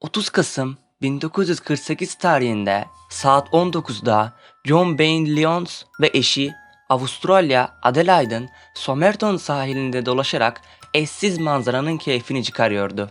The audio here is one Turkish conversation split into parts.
30 Kasım 1948 tarihinde saat 19'da John Bain Lyons ve eşi Avustralya Adelaide'ın Somerton sahilinde dolaşarak eşsiz manzaranın keyfini çıkarıyordu.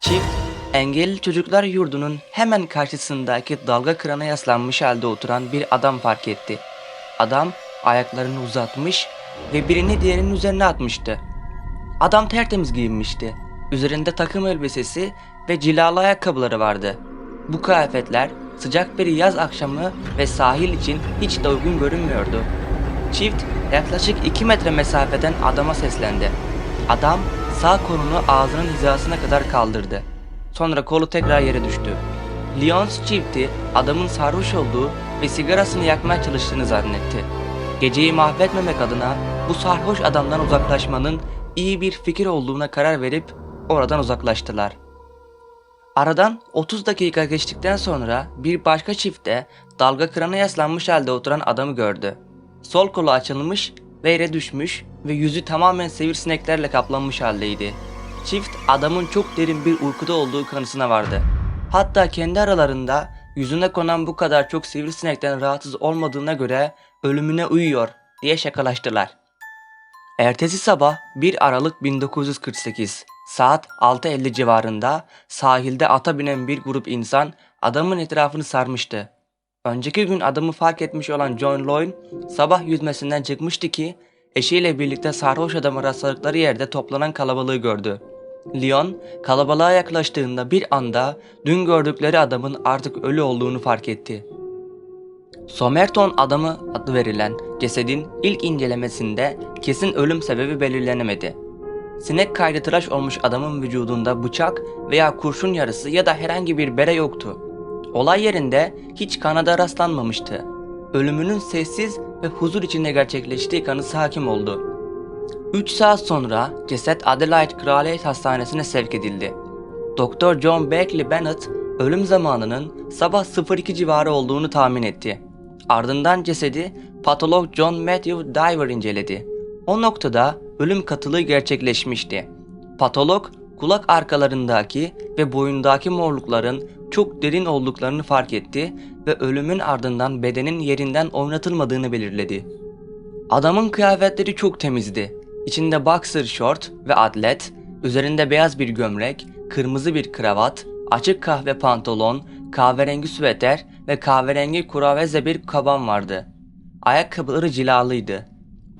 Çift, engelli çocuklar yurdunun hemen karşısındaki dalga kırana yaslanmış halde oturan bir adam fark etti. Adam ayaklarını uzatmış ve birini diğerinin üzerine atmıştı. Adam tertemiz giyinmişti. Üzerinde takım elbisesi ve cilalı ayakkabıları vardı. Bu kıyafetler sıcak bir yaz akşamı ve sahil için hiç de uygun görünmüyordu. Çift yaklaşık 2 metre mesafeden adama seslendi. Adam sağ kolunu ağzının hizasına kadar kaldırdı. Sonra kolu tekrar yere düştü. Lyons çifti adamın sarhoş olduğu ve sigarasını yakmaya çalıştığını zannetti. Geceyi mahvetmemek adına bu sarhoş adamdan uzaklaşmanın iyi bir fikir olduğuna karar verip oradan uzaklaştılar. Aradan 30 dakika geçtikten sonra bir başka çifte dalga kırana yaslanmış halde oturan adamı gördü. Sol kolu açılmış ve yere düşmüş ve yüzü tamamen sivrisineklerle kaplanmış haldeydi. Çift adamın çok derin bir uykuda olduğu kanısına vardı. Hatta kendi aralarında yüzüne konan bu kadar çok sivrisinekten rahatsız olmadığına göre ölümüne uyuyor diye şakalaştılar. Ertesi sabah 1 Aralık 1948 saat 6.50 civarında sahilde ata binen bir grup insan adamın etrafını sarmıştı. Önceki gün adamı fark etmiş olan John Loyne sabah yüzmesinden çıkmıştı ki eşiyle birlikte sarhoş adamı rastladıkları yerde toplanan kalabalığı gördü. Leon kalabalığa yaklaştığında bir anda dün gördükleri adamın artık ölü olduğunu fark etti. Somerton adamı adı verilen cesedin ilk incelemesinde kesin ölüm sebebi belirlenemedi. Sinek kaydı tıraş olmuş adamın vücudunda bıçak veya kurşun yarısı ya da herhangi bir bere yoktu. Olay yerinde hiç kanada rastlanmamıştı. Ölümünün sessiz ve huzur içinde gerçekleştiği kanısı hakim oldu. 3 saat sonra ceset Adelaide Kraliyet Hastanesi'ne sevk edildi. Doktor John Beckley Bennett ölüm zamanının sabah 02 civarı olduğunu tahmin etti. Ardından cesedi patolog John Matthew Diver inceledi. O noktada ölüm katılığı gerçekleşmişti. Patolog kulak arkalarındaki ve boyundaki morlukların çok derin olduklarını fark etti ve ölümün ardından bedenin yerinden oynatılmadığını belirledi. Adamın kıyafetleri çok temizdi. İçinde boxer short ve atlet, üzerinde beyaz bir gömlek, kırmızı bir kravat, açık kahve pantolon, kahverengi süveter ve kahverengi kuraveze bir kaban vardı. Ayakkabıları cilalıydı.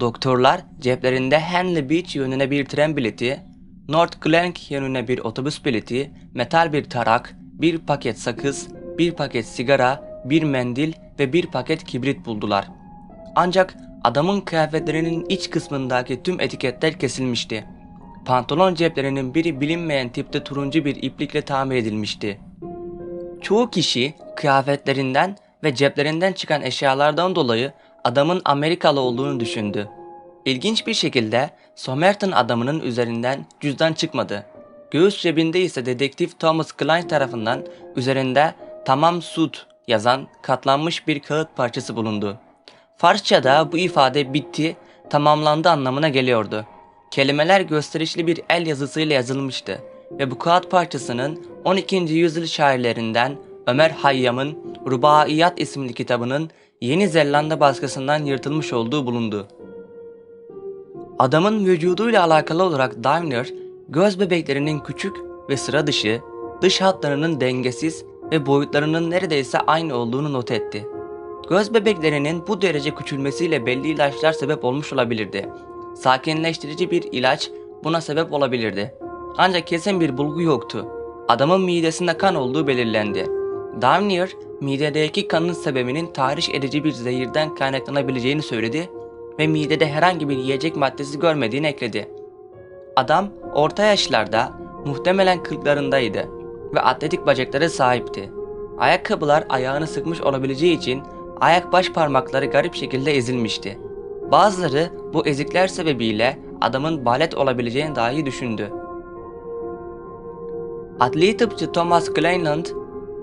Doktorlar ceplerinde Henley Beach yönüne bir tren bileti, North Glenk yönüne bir otobüs bileti, metal bir tarak, bir paket sakız, bir paket sigara, bir mendil ve bir paket kibrit buldular. Ancak adamın kıyafetlerinin iç kısmındaki tüm etiketler kesilmişti. Pantolon ceplerinin biri bilinmeyen tipte turuncu bir iplikle tamir edilmişti. Çoğu kişi kıyafetlerinden ve ceplerinden çıkan eşyalardan dolayı adamın Amerikalı olduğunu düşündü. İlginç bir şekilde Somerton adamının üzerinden cüzdan çıkmadı. Göğüs cebinde ise dedektif Thomas Klein tarafından üzerinde tamam sut yazan katlanmış bir kağıt parçası bulundu. Farsçada bu ifade bitti, tamamlandı anlamına geliyordu. Kelimeler gösterişli bir el yazısıyla yazılmıştı ve bu kağıt parçasının 12. yüzyıl şairlerinden Ömer Hayyam'ın Rubaiyat isimli kitabının Yeni Zelanda baskısından yırtılmış olduğu bulundu. Adamın vücuduyla alakalı olarak Daimler, göz bebeklerinin küçük ve sıra dışı, dış hatlarının dengesiz ve boyutlarının neredeyse aynı olduğunu not etti. Göz bebeklerinin bu derece küçülmesiyle belli ilaçlar sebep olmuş olabilirdi. Sakinleştirici bir ilaç buna sebep olabilirdi. Ancak kesin bir bulgu yoktu. Adamın midesinde kan olduğu belirlendi. Darnier, midedeki kanın sebebinin tahriş edici bir zehirden kaynaklanabileceğini söyledi ve midede herhangi bir yiyecek maddesi görmediğini ekledi. Adam orta yaşlarda, muhtemelen kırklarındaydı ve atletik bacaklara sahipti. Ayakkabılar ayağını sıkmış olabileceği için ayak baş parmakları garip şekilde ezilmişti. Bazıları bu ezikler sebebiyle adamın balet olabileceğini dahi düşündü. Adli tıpçı Thomas Kleinland,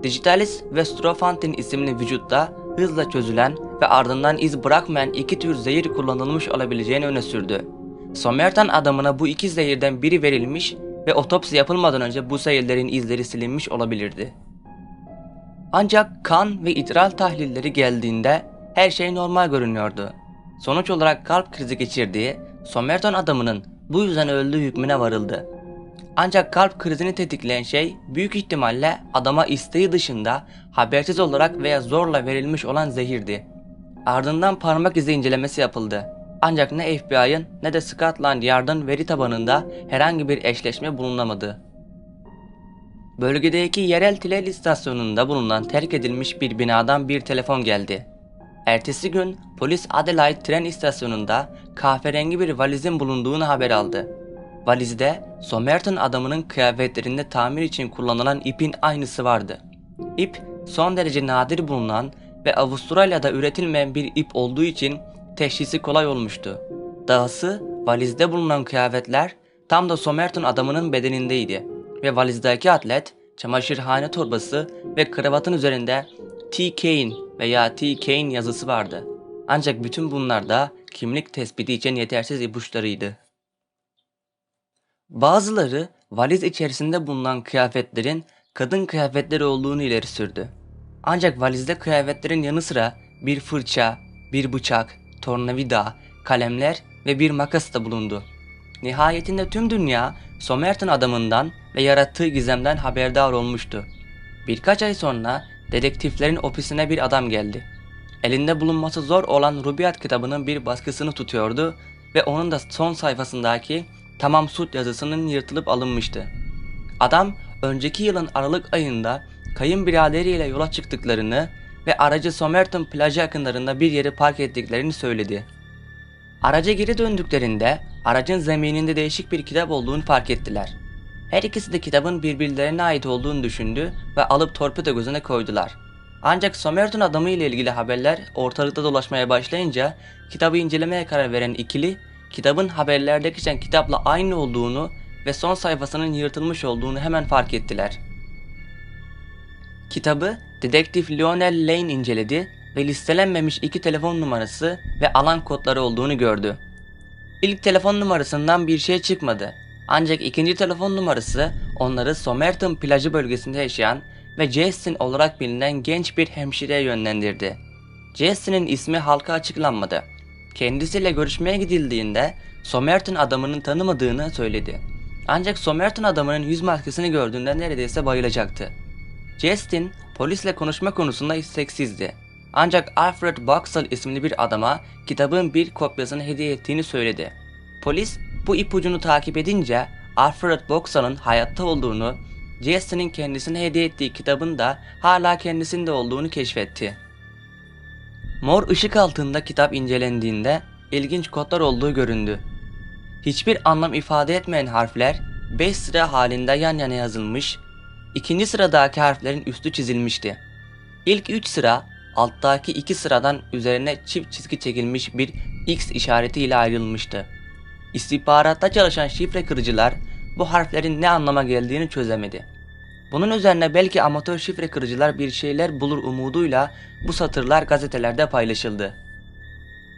Digitalis ve Strofantin isimli vücutta hızla çözülen ve ardından iz bırakmayan iki tür zehir kullanılmış olabileceğini öne sürdü. Somerton adamına bu iki zehirden biri verilmiş ve otopsi yapılmadan önce bu seyirlerin izleri silinmiş olabilirdi. Ancak kan ve idrar tahlilleri geldiğinde her şey normal görünüyordu. Sonuç olarak kalp krizi geçirdiği Somerton adamının bu yüzden öldüğü hükmüne varıldı. Ancak kalp krizini tetikleyen şey büyük ihtimalle adama isteği dışında habersiz olarak veya zorla verilmiş olan zehirdi. Ardından parmak izi incelemesi yapıldı. Ancak ne FBI'ın ne de Scotland Yard'ın veri tabanında herhangi bir eşleşme bulunamadı. Bölgedeki yerel tren istasyonunda bulunan terk edilmiş bir binadan bir telefon geldi. Ertesi gün polis Adelaide tren istasyonunda kahverengi bir valizin bulunduğunu haber aldı. Valizde Somerton adamının kıyafetlerinde tamir için kullanılan ipin aynısı vardı. İp son derece nadir bulunan ve Avustralya'da üretilmeyen bir ip olduğu için teşhisi kolay olmuştu. Dahası valizde bulunan kıyafetler tam da Somerton adamının bedenindeydi ve valizdeki atlet çamaşırhane torbası ve kravatın üzerinde T. Kane veya T. Kane yazısı vardı. Ancak bütün bunlar da kimlik tespiti için yetersiz ipuçlarıydı. Bazıları valiz içerisinde bulunan kıyafetlerin kadın kıyafetleri olduğunu ileri sürdü. Ancak valizde kıyafetlerin yanı sıra bir fırça, bir bıçak, tornavida, kalemler ve bir makas da bulundu. Nihayetinde tüm dünya Somerton adamından ve yarattığı gizemden haberdar olmuştu. Birkaç ay sonra dedektiflerin ofisine bir adam geldi. Elinde bulunması zor olan Rubaiyat kitabının bir baskısını tutuyordu ve onun da son sayfasındaki Tamam Sut yazısının yırtılıp alınmıştı. Adam önceki yılın Aralık ayında kayınbiraderiyle yola çıktıklarını ve aracı Somerton plajı yakınlarında bir yere park ettiklerini söyledi. Araca geri döndüklerinde aracın zemininde değişik bir kitap olduğunu fark ettiler. Her ikisi de kitabın birbirlerine ait olduğunu düşündü ve alıp torpido gözüne koydular. Ancak Somerton adamı ile ilgili haberler ortalıkta dolaşmaya başlayınca kitabı incelemeye karar veren ikili kitabın haberlerde geçen kitapla aynı olduğunu ve son sayfasının yırtılmış olduğunu hemen fark ettiler. Kitabı dedektif Lionel Lane inceledi ve listelenmemiş iki telefon numarası ve alan kodları olduğunu gördü. İlk telefon numarasından bir şey çıkmadı. Ancak ikinci telefon numarası onları Somerton plajı bölgesinde yaşayan ve Justin olarak bilinen genç bir hemşireye yönlendirdi. Justin'in ismi halka açıklanmadı. Kendisiyle görüşmeye gidildiğinde Somerton adamının tanımadığını söyledi. Ancak Somerton adamının yüz maskesini gördüğünde neredeyse bayılacaktı. Justin polisle konuşma konusunda isteksizdi. Ancak Alfred Boxall isimli bir adama kitabın bir kopyasını hediye ettiğini söyledi. Polis bu ipucunu takip edince Alfred Boxall'ın hayatta olduğunu, Justin'in kendisine hediye ettiği kitabın da hala kendisinde olduğunu keşfetti. Mor ışık altında kitap incelendiğinde ilginç kodlar olduğu göründü. Hiçbir anlam ifade etmeyen harfler 5 sıra halinde yan yana yazılmış, ikinci sıradaki harflerin üstü çizilmişti. İlk 3 sıra alttaki 2 sıradan üzerine çift çizgi çekilmiş bir X işareti ile ayrılmıştı. İstihbaratta çalışan şifre kırıcılar bu harflerin ne anlama geldiğini çözemedi. Bunun üzerine belki amatör şifre kırıcılar bir şeyler bulur umuduyla bu satırlar gazetelerde paylaşıldı.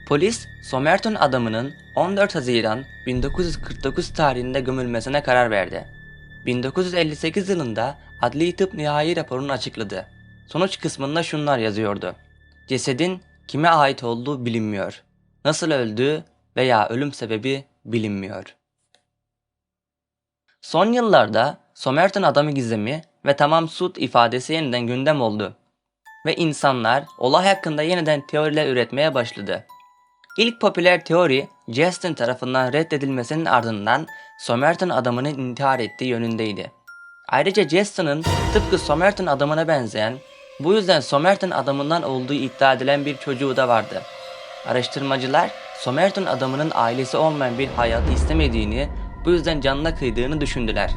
Polis, Somerton adamının 14 Haziran 1949 tarihinde gömülmesine karar verdi. 1958 yılında adli tıp nihai raporunu açıkladı. Sonuç kısmında şunlar yazıyordu. Cesedin kime ait olduğu bilinmiyor. Nasıl öldüğü veya ölüm sebebi bilinmiyor. Son yıllarda Somerton adamı gizemi ve tamam sut ifadesi yeniden gündem oldu. Ve insanlar olay hakkında yeniden teoriler üretmeye başladı. İlk popüler teori Justin tarafından reddedilmesinin ardından Somerton adamının intihar ettiği yönündeydi. Ayrıca Justin'ın tıpkı Somerton adamına benzeyen, bu yüzden Somerton adamından olduğu iddia edilen bir çocuğu da vardı. Araştırmacılar Somerton adamının ailesi olmayan bir hayatı istemediğini, bu yüzden canına kıydığını düşündüler.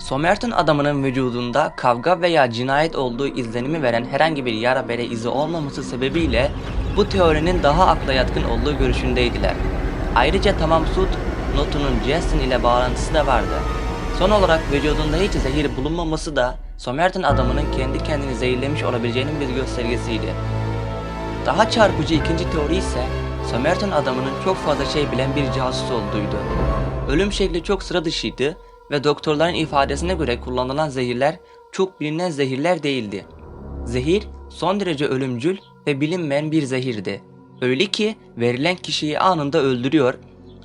Somerton adamının vücudunda kavga veya cinayet olduğu izlenimi veren herhangi bir yara bere izi olmaması sebebiyle bu teorinin daha akla yatkın olduğu görüşündeydiler. Ayrıca Tamam Sut notunun Justin ile bağlantısı da vardı. Son olarak vücudunda hiç zehir bulunmaması da Somerton adamının kendi kendini zehirlemiş olabileceğinin bir göstergesiydi. Daha çarpıcı ikinci teori ise Somerton adamının çok fazla şey bilen bir casus olduğuydu. Ölüm şekli çok sıra dışıydı ve doktorların ifadesine göre kullanılan zehirler çok bilinen zehirler değildi. Zehir son derece ölümcül ve bilinmeyen bir zehirdi. Öyle ki verilen kişiyi anında öldürüyor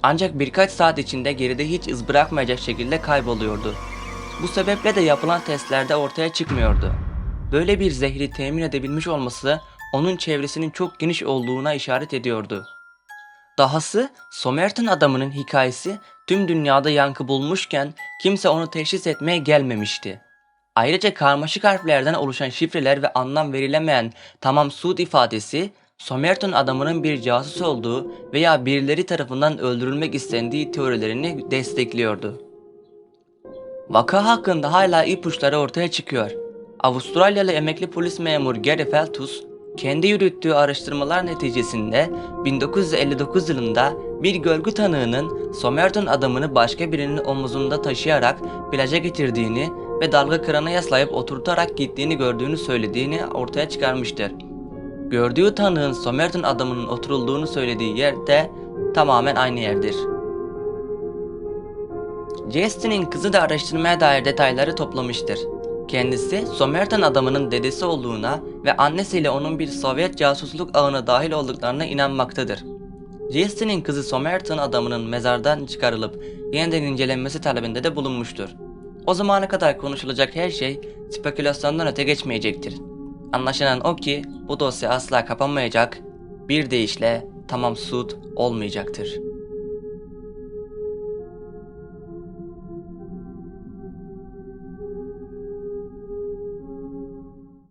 ancak birkaç saat içinde geride hiç iz bırakmayacak şekilde kayboluyordu. Bu sebeple de yapılan testlerde ortaya çıkmıyordu. Böyle bir zehri temin edebilmiş olması onun çevresinin çok geniş olduğuna işaret ediyordu. Dahası Somerton adamının hikayesi tüm dünyada yankı bulmuşken kimse onu teşhis etmeye gelmemişti. Ayrıca karmaşık harflerden oluşan şifreler ve anlam verilemeyen tamam Suud ifadesi Somerton adamının bir casus olduğu veya birileri tarafından öldürülmek istendiği teorilerini destekliyordu. Vaka hakkında hala ipuçları ortaya çıkıyor. Avustralyalı emekli polis memuru Gary Feltus, kendi yürüttüğü araştırmalar neticesinde 1959 yılında bir görgü tanığının Somerton adamını başka birinin omuzunda taşıyarak plaja getirdiğini ve dalga kırana yaslayıp oturtarak gittiğini gördüğünü söylediğini ortaya çıkarmıştır. Gördüğü tanığın Somerton adamının oturulduğunu söylediği yer de tamamen aynı yerdir. Justin'in kızı da araştırmaya dair detayları toplamıştır. Kendisi Somerton adamının dedesi olduğuna ve annesiyle onun bir Sovyet casusluk ağına dahil olduklarına inanmaktadır. Justin'in kızı Somerton adamının mezardan çıkarılıp yeniden incelenmesi talebinde de bulunmuştur. O zamana kadar konuşulacak her şey spekülasyondan öte geçmeyecektir. Anlaşılan o ki bu dosya asla kapanmayacak, bir deyişle tamam sud olmayacaktır.